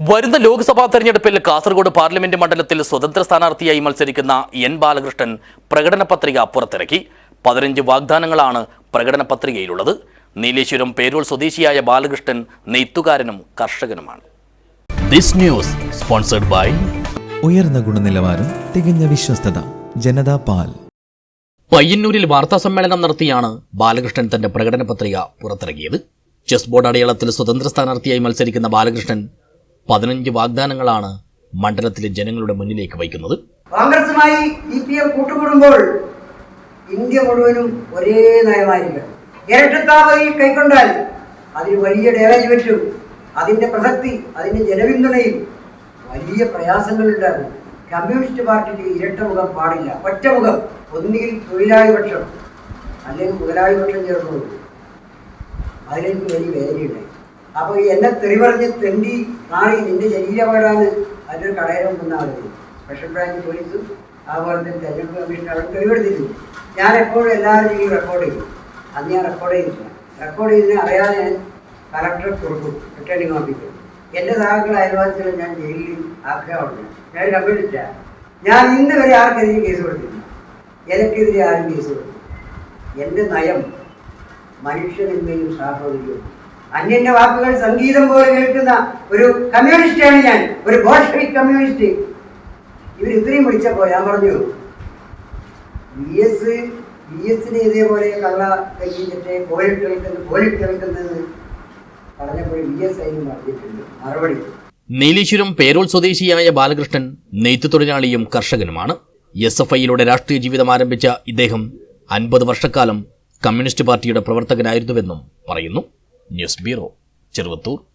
വരുന്ന ലോക്സഭാ തെരഞ്ഞെടുപ്പിൽ കാസർഗോഡ് പാർലമെന്റ് മണ്ഡലത്തിൽ സ്വതന്ത്ര സ്ഥാനാർത്ഥിയായി മത്സരിക്കുന്ന എൻ ബാലകൃഷ്ണൻ പ്രകടന പത്രിക പുറത്തിറക്കി. പതിനഞ്ച് വാഗ്ദാനങ്ങളാണ് പ്രകടന പത്രികയിലുള്ളത്. നീലേശ്വരം പേരൂർ സ്വദേശിയായ ബാലകൃഷ്ണൻ നെയ്ത്തുകാരനും കർഷകനുമാണ്. ദിസ് ന്യൂസ് സ്പോൺസർഡ് ബൈ ഉയർന്ന ഗുണനിലവാരം തികഞ്ഞ വിശ്വസ്തത ജനതാ പാൽ. പയ്യന്നൂരിൽ വാർത്താ സമ്മേളനം നടത്തിയാണ് ബാലകൃഷ്ണൻ തന്റെ പ്രകടന പത്രിക പുറത്തിറക്കിയത്. ചെസ് ബോർഡ് അടയാളത്തിൽ സ്വതന്ത്ര സ്ഥാനാർത്ഥിയായി മത്സരിക്കുന്ന ബാലകൃഷ്ണൻ പതിനഞ്ച് വാഗ്ദാനങ്ങളാണ് മണ്ഡലത്തിലെ ജനങ്ങളുടെ മുന്നിലേക്ക് വയ്ക്കുന്നത്. കോൺഗ്രസുമായി സി പി കൂട്ടുകൂടുമ്പോൾ ഇന്ത്യ മുഴുവനും ഒരേ നയമായിരിക്കും. ഇരട്ടത്താപതിൽ കൈക്കൊണ്ടാൽ അതിന് വലിയ ഡാമേജ് പറ്റും. അതിന്റെ പ്രസക്തി അതിന്റെ ജനപിന്തുണയും വലിയ പ്രയാസങ്ങളുണ്ടാകും കമ്മ്യൂണിസ്റ്റ് പാർട്ടിക്ക് ഇരട്ട മുഖം പാടില്ല. ഒറ്റ ഒറ്റമുഖം ഒന്നുകിൽ തൊഴിലാളി പക്ഷം അല്ലെങ്കിൽ മുതലാളി പക്ഷം ചേർന്നു അതിലെനിക്ക് വലിയ വേദനയുണ്ടായി. അപ്പോൾ എന്നെ തെറി പറഞ്ഞ് തെണ്ടി നാളെ നിന്റെ ശരീരപാടാണ് കടയിൽ കൊണ്ടുവന്ന ആളുകൾ സ്പെഷ്യൽ ബ്രാഞ്ച് പോലീസും അതുപോലെ തന്നെ തെരഞ്ഞെടുപ്പ് കമ്മീഷൻ അവിടെ തെളിവെടുത്തിരുന്നു. ഞാൻ എപ്പോഴും എല്ലാവരും ചെയ്യും റെക്കോർഡ് ചെയ്യും. അന്ന് ഞാൻ റെക്കോർഡ് ചെയ്തിട്ടില്ല. റെക്കോർഡ് ചെയ്തതിന് അറിയാതെ ഞാൻ കലക്ടറെ കൊടുക്കും. റിട്ടേണിംഗ് ഓഫീസർ എന്റെ സഹാക്കൾ അയൽവാസികൾ ഞാൻ ജയിലിൽ ആഗ്രഹമുണ്ട് ഞാൻ കമ്പ്യൂട്ടില്ല ഞാൻ ഇന്ന് വരെ ആർക്കെതിരെ കേസ് കൊടുത്തില്ല എനിക്കെതിരെ ആരും കേസ് കൊടുത്തില്ല എന്റെ നയം മനുഷ്യനിന്മയും സാഹോദര്യവും അന്യന്റെ വാക്കുകൾ സംഗീതം പോലെ കേൾക്കുന്ന ഒരു കമ്മ്യൂണിസ്റ്റാണ് ഞാൻ ഒരു ബോൾഷവിക് കമ്മ്യൂണിസ്റ്റ്. ഇവർ ഇത്രയും വിളിച്ചപ്പോൾ ഞാൻ പറഞ്ഞു വി എസ് വി ഇതേപോലെ കള്ള തെങ്ങിച്ചിട്ട് കോലിട്ട് കളിക്കുന്നത് കോലിട്ട് കളിക്കുന്നത് പറഞ്ഞപ്പോൾ വി എസ് അതിന് പറഞ്ഞിട്ടുണ്ട്. മറുപടി. നീലീശ്വരം പേരോൾ സ്വദേശിയായ ബാലകൃഷ്ണൻ നെയ്ത്തു തൊഴിലാളിയും കർഷകനുമാണ് എസ് എഫ് ഐയിലൂടെ രാഷ്ട്രീയ ജീവിതം ആരംഭിച്ച ഇദ്ദേഹം അൻപത് വർഷക്കാലം കമ്മ്യൂണിസ്റ്റ് പാർട്ടിയുടെ പ്രവർത്തകനായിരുന്നുവെന്നും പറയുന്നു. Ньюсбиру, Терватур.